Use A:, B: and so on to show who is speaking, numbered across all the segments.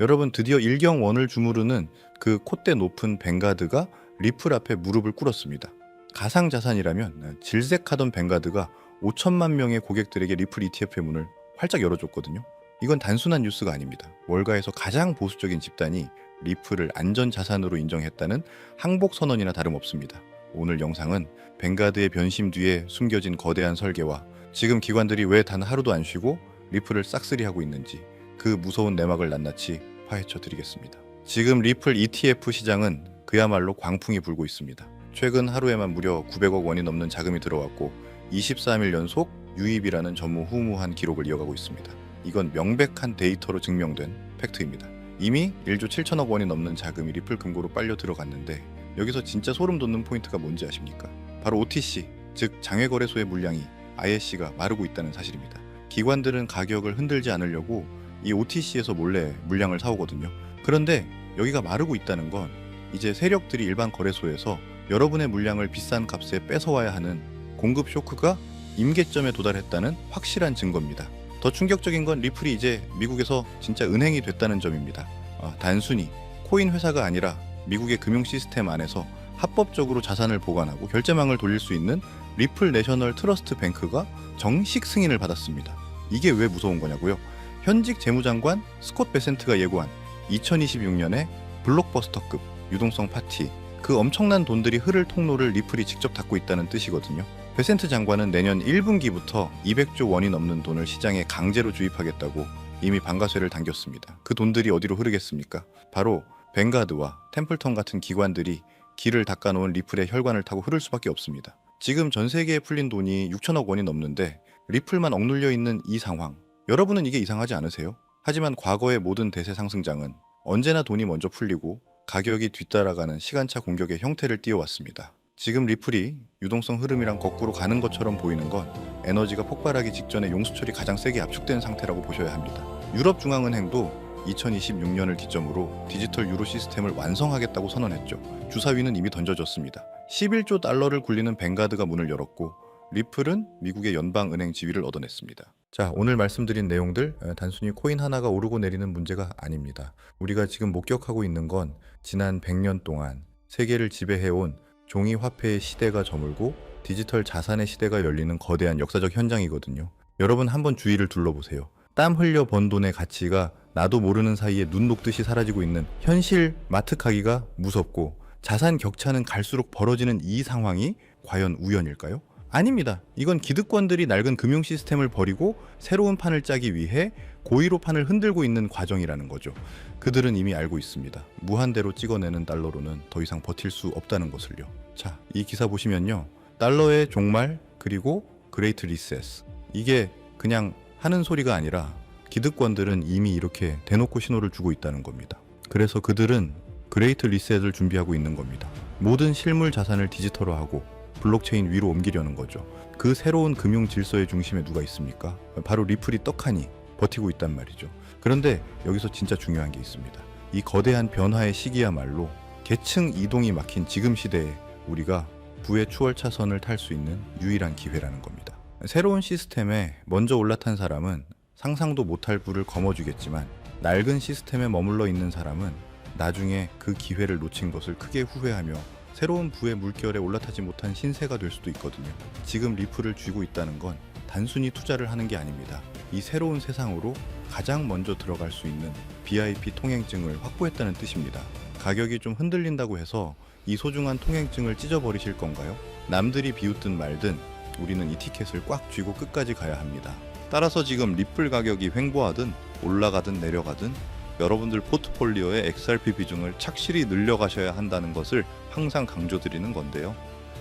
A: 여러분 드디어 일경원을 주무르는 그 콧대 높은 뱅가드가 리플 앞에 무릎을 꿇었습니다. 가상 자산이라면 질색하던 뱅가드가 5천만 명의 고객들에게 리플 ETF의 문을 활짝 열어줬거든요. 이건 단순한 뉴스가 아닙니다. 월가에서 가장 보수적인 집단이 리플을 안전 자산으로 인정했다는 항복 선언이나 다름없습니다. 오늘 영상은 뱅가드의 변심 뒤에 숨겨진 거대한 설계와 지금 기관들이 왜 단 하루도 안 쉬고 리플을 싹쓸이하고 있는지 그 무서운 내막을 낱낱이 파헤쳐 드리겠습니다. 지금 리플 ETF 시장은 그야말로 광풍이 불고 있습니다. 최근 하루에만 무려 900억 원이 넘는 자금이 들어왔고 23일 연속 유입이라는 전무후무한 기록을 이어가고 있습니다. 이건 명백한 데이터로 증명된 팩트입니다. 이미 1조 7천억 원이 넘는 자금이 리플 금고로 빨려 들어갔는데 여기서 진짜 소름 돋는 포인트가 뭔지 아십니까? 바로 OTC, 즉 장외거래소의 물량이 ISC가 마르고 있다는 사실입니다. 기관들은 가격을 흔들지 않으려고 이 OTC에서 몰래 물량을 사오거든요. 그런데 여기가 마르고 있다는 건 이제 세력들이 일반 거래소에서 여러분의 물량을 비싼 값에 뺏어와야 하는 공급 쇼크가 임계점에 도달했다는 확실한 증거입니다. 더 충격적인 건 리플이 이제 미국에서 진짜 은행이 됐다는 점입니다. 아, 단순히 코인 회사가 아니라 미국의 금융 시스템 안에서 합법적으로 자산을 보관하고 결제망을 돌릴 수 있는 리플 내셔널 트러스트 뱅크가 정식 승인을 받았습니다. 이게 왜 무서운 거냐고요? 현직 재무장관 스콧 베센트가 예고한 2026년에 블록버스터급 유동성 파티 그 엄청난 돈들이 흐를 통로를 리플이 직접 닫고 있다는 뜻이거든요. 베센트 장관은 내년 1분기부터 200조 원이 넘는 돈을 시장에 강제로 주입하겠다고 이미 방가쇠를 당겼습니다. 그 돈들이 어디로 흐르겠습니까? 바로 뱅가드와 템플턴 같은 기관들이 길을 닦아놓은 리플의 혈관을 타고 흐를 수밖에 없습니다. 지금 전 세계에 풀린 돈이 6천억 원이 넘는데 리플만 억눌려 있는 이 상황. 여러분은 이게 이상하지 않으세요? 하지만 과거의 모든 대세 상승장은 언제나 돈이 먼저 풀리고 가격이 뒤따라가는 시간차 공격의 형태를 띄워왔습니다. 지금 리플이 유동성 흐름이랑 거꾸로 가는 것처럼 보이는 건 에너지가 폭발하기 직전에 용수철이 가장 세게 압축된 상태라고 보셔야 합니다. 유럽 중앙은행도 2026년을 기점으로 디지털 유로 시스템을 완성하겠다고 선언했죠. 주사위는 이미 던져졌습니다. 11조 달러를 굴리는 뱅가드가 문을 열었고 리플은 미국의 연방은행 지위를 얻어냈습니다. 자, 오늘 말씀드린 내용들 에, 단순히 코인 하나가 오르고 내리는 문제가 아닙니다. 우리가 지금 목격하고 있는 건 지난 100년 동안 세계를 지배해온 종이 화폐의 시대가 저물고 디지털 자산의 시대가 열리는 거대한 역사적 현장이거든요. 여러분 한번 주위를 둘러보세요. 땀 흘려 번 돈의 가치가 나도 모르는 사이에 눈 녹듯이 사라지고 있는 현실 마트카기가 무섭고 자산 격차는 갈수록 벌어지는 이 상황이 과연 우연일까요? 아닙니다. 이건 기득권들이 낡은 금융 시스템을 버리고 새로운 판을 짜기 위해 고의로 판을 흔들고 있는 과정이라는 거죠. 그들은 이미 알고 있습니다. 무한대로 찍어내는 달러로는 더 이상 버틸 수 없다는 것을요. 자, 이 기사 보시면요. 달러의 종말 그리고 그레이트 리세스. 이게 그냥 하는 소리가 아니라 기득권들은 이미 이렇게 대놓고 신호를 주고 있다는 겁니다. 그래서 그들은 그레이트 리셋을 준비하고 있는 겁니다. 모든 실물 자산을 디지털화하고 블록체인 위로 옮기려는 거죠. 그 새로운 금융 질서의 중심에 누가 있습니까? 바로 리플이 떡하니 버티고 있단 말이죠. 그런데 여기서 진짜 중요한 게 있습니다. 이 거대한 변화의 시기야말로 계층 이동이 막힌 지금 시대에 우리가 부의 추월 차선을 탈 수 있는 유일한 기회라는 겁니다. 새로운 시스템에 먼저 올라탄 사람은 상상도 못할 부를 거머쥐겠지만 낡은 시스템에 머물러 있는 사람은 나중에 그 기회를 놓친 것을 크게 후회하며 새로운 부의 물결에 올라타지 못한 신세가 될 수도 있거든요. 지금 리플을 쥐고 있다는 건 단순히 투자를 하는 게 아닙니다. 이 새로운 세상으로 가장 먼저 들어갈 수 있는 VIP 통행증을 확보했다는 뜻입니다. 가격이 좀 흔들린다고 해서 이 소중한 통행증을 찢어버리실 건가요? 남들이 비웃든 말든 우리는 이 티켓을 꽉 쥐고 끝까지 가야 합니다. 따라서 지금 리플 가격이 횡보하든 올라가든 내려가든 여러분들 포트폴리오의 XRP 비중을 착실히 늘려가셔야 한다는 것을 항상 강조드리는 건데요.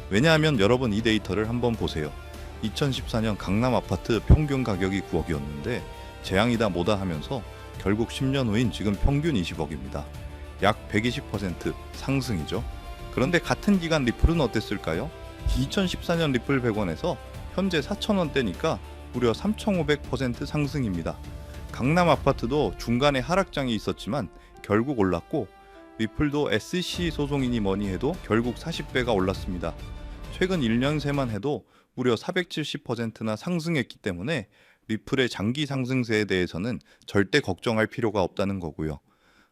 A: 왜냐하면 여러분 이 데이터를 한번 보세요. 2014년 강남 아파트 평균 가격이 9억이었는데 재앙이다 뭐다 하면서 결국 10년 후인 지금 평균 20억입니다. 약 120% 상승이죠. 그런데 같은 기간 리플은 어땠을까요? 2014년 리플 100원에서 현재 4,000원대니까 무려 3,500% 상승입니다. 강남 아파트도 중간에 하락장이 있었지만 결국 올랐고 리플도 SC 소송이니 뭐니 해도 결국 40배가 올랐습니다. 최근 1년 새만 해도 무려 470%나 상승했기 때문에 리플의 장기 상승세에 대해서는 절대 걱정할 필요가 없다는 거고요.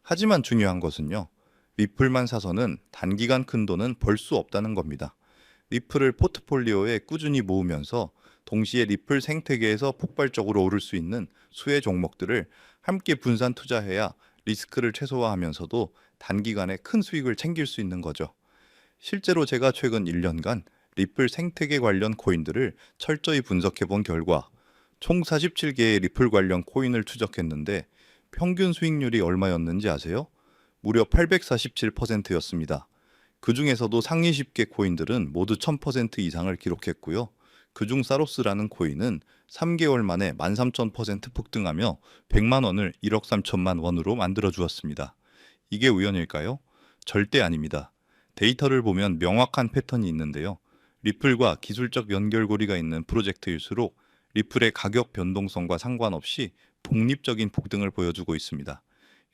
A: 하지만 중요한 것은요. 리플만 사서는 단기간 큰 돈은 벌 수 없다는 겁니다. 리플을 포트폴리오에 꾸준히 모으면서 동시에 리플 생태계에서 폭발적으로 오를 수 있는 수혜 종목들을 함께 분산 투자해야 리스크를 최소화하면서도 단기간에 큰 수익을 챙길 수 있는 거죠. 실제로 제가 최근 1년간 리플 생태계 관련 코인들을 철저히 분석해 본 결과 총 47개의 리플 관련 코인을 추적했는데 평균 수익률이 얼마였는지 아세요? 무려 847%였습니다. 그 중에서도 상위 10개 코인들은 모두 1000% 이상을 기록했고요. 그중 사로스라는 코인은 3개월 만에 13,000% 폭등하며 100만 원을 1억 3천만 원으로 만들어 주었습니다. 이게 우연일까요? 절대 아닙니다. 데이터를 보면 명확한 패턴이 있는데요. 리플과 기술적 연결고리가 있는 프로젝트일수록 리플의 가격 변동성과 상관없이 독립적인 폭등을 보여주고 있습니다.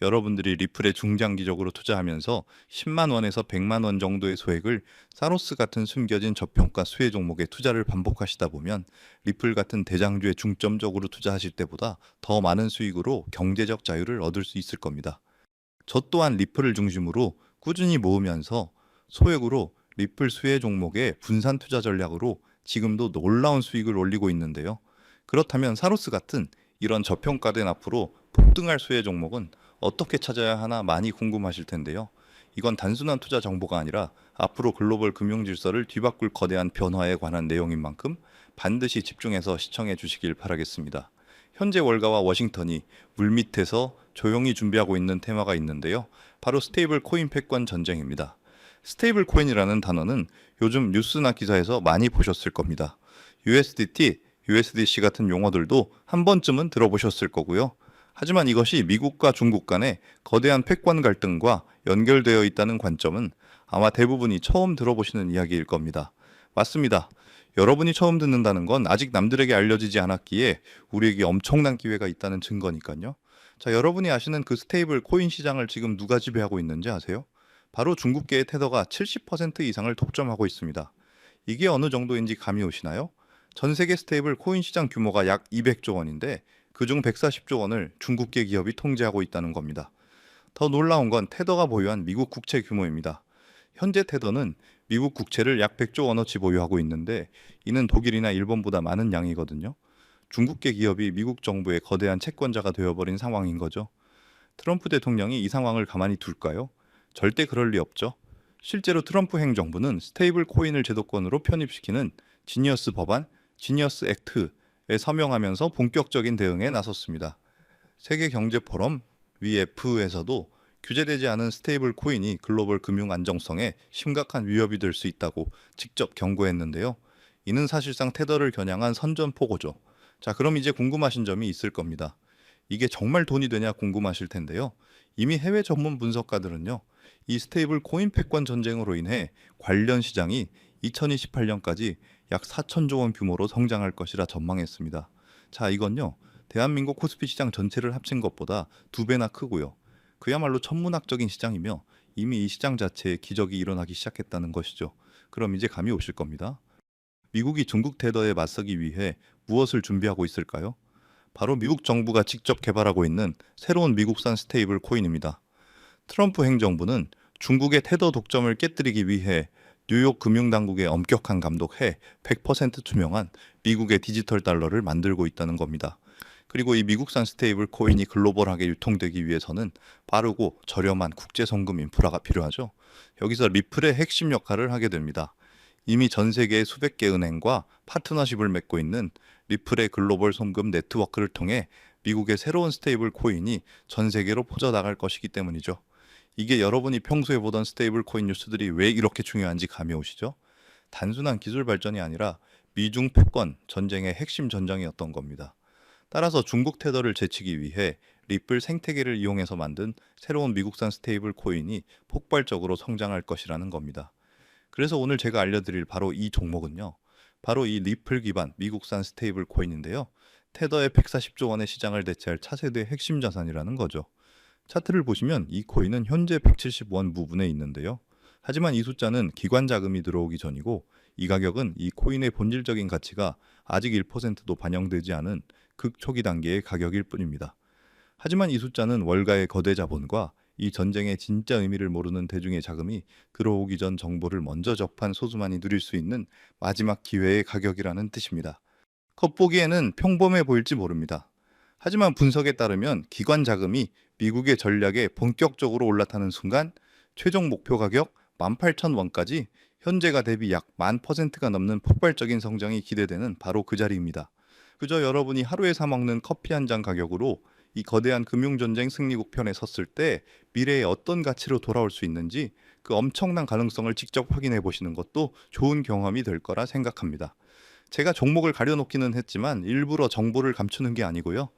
A: 여러분들이 리플에 중장기적으로 투자하면서 10만 원에서 100만 원 정도의 소액을 사로스 같은 숨겨진 저평가 수혜 종목에 투자를 반복하시다 보면 리플 같은 대장주에 중점적으로 투자하실 때보다 더 많은 수익으로 경제적 자유를 얻을 수 있을 겁니다. 저 또한 리플을 중심으로 꾸준히 모으면서 소액으로 리플 수혜 종목의 분산 투자 전략으로 지금도 놀라운 수익을 올리고 있는데요. 그렇다면 사로스 같은 이런 저평가된 앞으로 폭등할 수혜 종목은 어떻게 찾아야 하나 많이 궁금하실 텐데요. 이건 단순한 투자 정보가 아니라 앞으로 글로벌 금융 질서를 뒤바꿀 거대한 변화에 관한 내용인 만큼 반드시 집중해서 시청해 주시길 바라겠습니다. 현재 월가와 워싱턴이 물밑에서 조용히 준비하고 있는 테마가 있는데요. 바로 스테이블 코인 패권 전쟁입니다. 스테이블 코인이라는 단어는 요즘 뉴스나 기사에서 많이 보셨을 겁니다. USDT, USDC 같은 용어들도 한 번쯤은 들어보셨을 거고요. 하지만 이것이 미국과 중국 간의 거대한 패권 갈등과 연결되어 있다는 관점은 아마 대부분이 처음 들어보시는 이야기일 겁니다. 맞습니다. 여러분이 처음 듣는다는 건 아직 남들에게 알려지지 않았기에 우리에게 엄청난 기회가 있다는 증거니까요. 자, 여러분이 아시는 그 스테이블 코인 시장을 지금 누가 지배하고 있는지 아세요? 바로 중국계의 테더가 70% 이상을 독점하고 있습니다. 이게 어느 정도인지 감이 오시나요? 전 세계 스테이블 코인 시장 규모가 약 200조 원인데 그중 140조 원을 중국계 기업이 통제하고 있다는 겁니다. 더 놀라운 건 테더가 보유한 미국 국채 규모입니다. 현재 테더는 미국 국채를 약 100조 원어치 보유하고 있는데 이는 독일이나 일본보다 많은 양이거든요. 중국계 기업이 미국 정부의 거대한 채권자가 되어버린 상황인 거죠. 트럼프 대통령이 이 상황을 가만히 둘까요? 절대 그럴 리 없죠. 실제로 트럼프 행정부는 스테이블 코인을 제도권으로 편입시키는 지니어스 법안, 지니어스 액트에 서명하면서 본격적인 대응에 나섰습니다. 세계 경제 포럼 WEF에서도 규제되지 않은 스테이블 코인이 글로벌 금융 안정성에 심각한 위협이 될 수 있다고 직접 경고했는데요. 이는 사실상 테더를 겨냥한 선전포고죠. 자, 그럼 이제 궁금하신 점이 있을 겁니다. 이게 정말 돈이 되냐 궁금하실 텐데요. 이미 해외 전문 분석가들은요. 이 스테이블 코인 패권 전쟁으로 인해 관련 시장이 2028년까지 약 4천조 원 규모로 성장할 것이라 전망했습니다. 자, 이건요. 대한민국 코스피 시장 전체를 합친 것보다 두 배나 크고요. 그야말로 천문학적인 시장이며 이미 이 시장 자체에 기적이 일어나기 시작했다는 것이죠. 그럼 이제 감이 오실 겁니다. 미국이 중국 테더에 맞서기 위해 무엇을 준비하고 있을까요? 바로 미국 정부가 직접 개발하고 있는 새로운 미국산 스테이블 코인입니다. 트럼프 행정부는 중국의 테더 독점을 깨뜨리기 위해 뉴욕 금융당국에 엄격한 감독해 100% 투명한 미국의 디지털 달러를 만들고 있다는 겁니다. 그리고 이 미국산 스테이블 코인이 글로벌하게 유통되기 위해서는 빠르고 저렴한 국제 송금 인프라가 필요하죠. 여기서 리플의 핵심 역할을 하게 됩니다. 이미 전 세계의 수백 개 은행과 파트너십을 맺고 있는 리플의 글로벌 송금 네트워크를 통해 미국의 새로운 스테이블 코인이 전 세계로 퍼져나갈 것이기 때문이죠. 이게 여러분이 평소에 보던 스테이블 코인 뉴스들이 왜 이렇게 중요한지 감이 오시죠? 단순한 기술 발전이 아니라 미중 패권 전쟁의 핵심 전장이었던 겁니다. 따라서 중국 테더를 제치기 위해 리플 생태계를 이용해서 만든 새로운 미국산 스테이블 코인이 폭발적으로 성장할 것이라는 겁니다. 그래서 오늘 제가 알려드릴 바로 이 종목은요. 바로 이 리플 기반 미국산 스테이블 코인인데요. 테더의 140조 원의 시장을 대체할 차세대 핵심 자산이라는 거죠. 차트를 보시면 이 코인은 현재 170원 부분에 있는데요. 하지만 이 숫자는 기관 자금이 들어오기 전이고 이 가격은 이 코인의 본질적인 가치가 아직 1%도 반영되지 않은 극초기 단계의 가격일 뿐입니다. 하지만 이 숫자는 월가의 거대 자본과 이 전쟁의 진짜 의미를 모르는 대중의 자금이 들어오기 전 정보를 먼저 접한 소수만이 누릴 수 있는 마지막 기회의 가격이라는 뜻입니다. 겉보기에는 평범해 보일지 모릅니다. 하지만 분석에 따르면 기관 자금이 미국의 전략에 본격적으로 올라타는 순간 최종 목표 가격 18,000원까지 현재가 대비 약만 퍼센트가 넘는 폭발적인 성장이 기대되는 바로 그 자리입니다. 그저 여러분이 하루에 사 먹는 커피 한 잔 가격으로 이 거대한 금융전쟁 승리국 편에 섰을 때 미래에 어떤 가치로 돌아올 수 있는지 그 엄청난 가능성을 직접 확인해 보시는 것도 좋은 경험이 될 거라 생각합니다. 제가 종목을 가려놓기는 했지만 일부러 정보를 감추는 게 아니고요.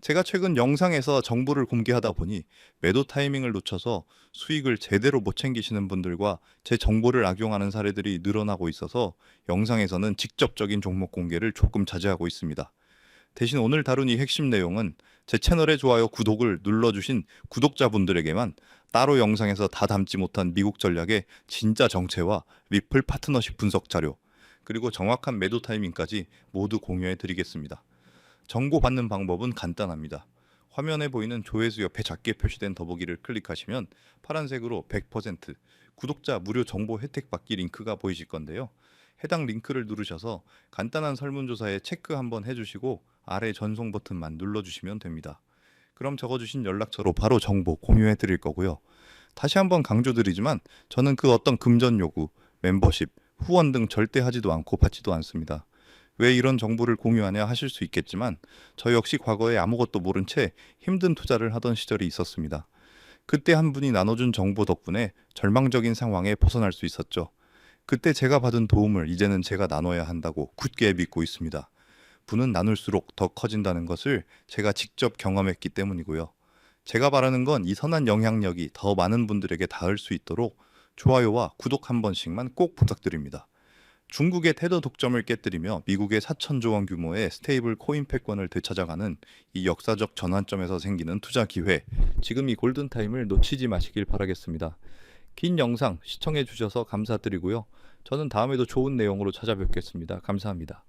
A: 제가 최근 영상에서 정보를 공개하다 보니 매도 타이밍을 놓쳐서 수익을 제대로 못 챙기시는 분들과 제 정보를 악용하는 사례들이 늘어나고 있어서 영상에서는 직접적인 종목 공개를 조금 자제하고 있습니다. 대신 오늘 다룬 이 핵심 내용은 제 채널의 좋아요, 구독을 눌러주신 구독자분들에게만 따로 영상에서 다 담지 못한 미국 전략의 진짜 정체와 리플 파트너십 분석 자료, 그리고 정확한 매도 타이밍까지 모두 공유해 드리겠습니다. 정보 받는 방법은 간단합니다. 화면에 보이는 조회수 옆에 작게 표시된 더보기를 클릭하시면 파란색으로 100% 구독자 무료 정보 혜택 받기 링크가 보이실 건데요. 해당 링크를 누르셔서 간단한 설문조사에 체크 한번 해주시고 아래 전송 버튼만 눌러주시면 됩니다. 그럼 적어주신 연락처로 바로 정보 공유해 드릴 거고요. 다시 한번 강조드리지만 저는 그 어떤 금전 요구, 멤버십, 후원 등 절대 하지도 않고 받지도 않습니다. 왜 이런 정보를 공유하냐 하실 수 있겠지만 저 역시 과거에 아무것도 모른 채 힘든 투자를 하던 시절이 있었습니다. 그때 한 분이 나눠준 정보 덕분에 절망적인 상황에 벗어날 수 있었죠. 그때 제가 받은 도움을 이제는 제가 나눠야 한다고 굳게 믿고 있습니다. 부는 나눌수록 더 커진다는 것을 제가 직접 경험했기 때문이고요. 제가 바라는 건 이 선한 영향력이 더 많은 분들에게 닿을 수 있도록 좋아요와 구독 한 번씩만 꼭 부탁드립니다. 중국의 테더 독점을 깨뜨리며 미국의 4천조 원 규모의 스테이블 코인 패권을 되찾아가는 이 역사적 전환점에서 생기는 투자 기회. 지금 이 골든 타임을 놓치지 마시길 바라겠습니다. 긴 영상 시청해 주셔서 감사드리고요. 저는 다음에도 좋은 내용으로 찾아뵙겠습니다. 감사합니다.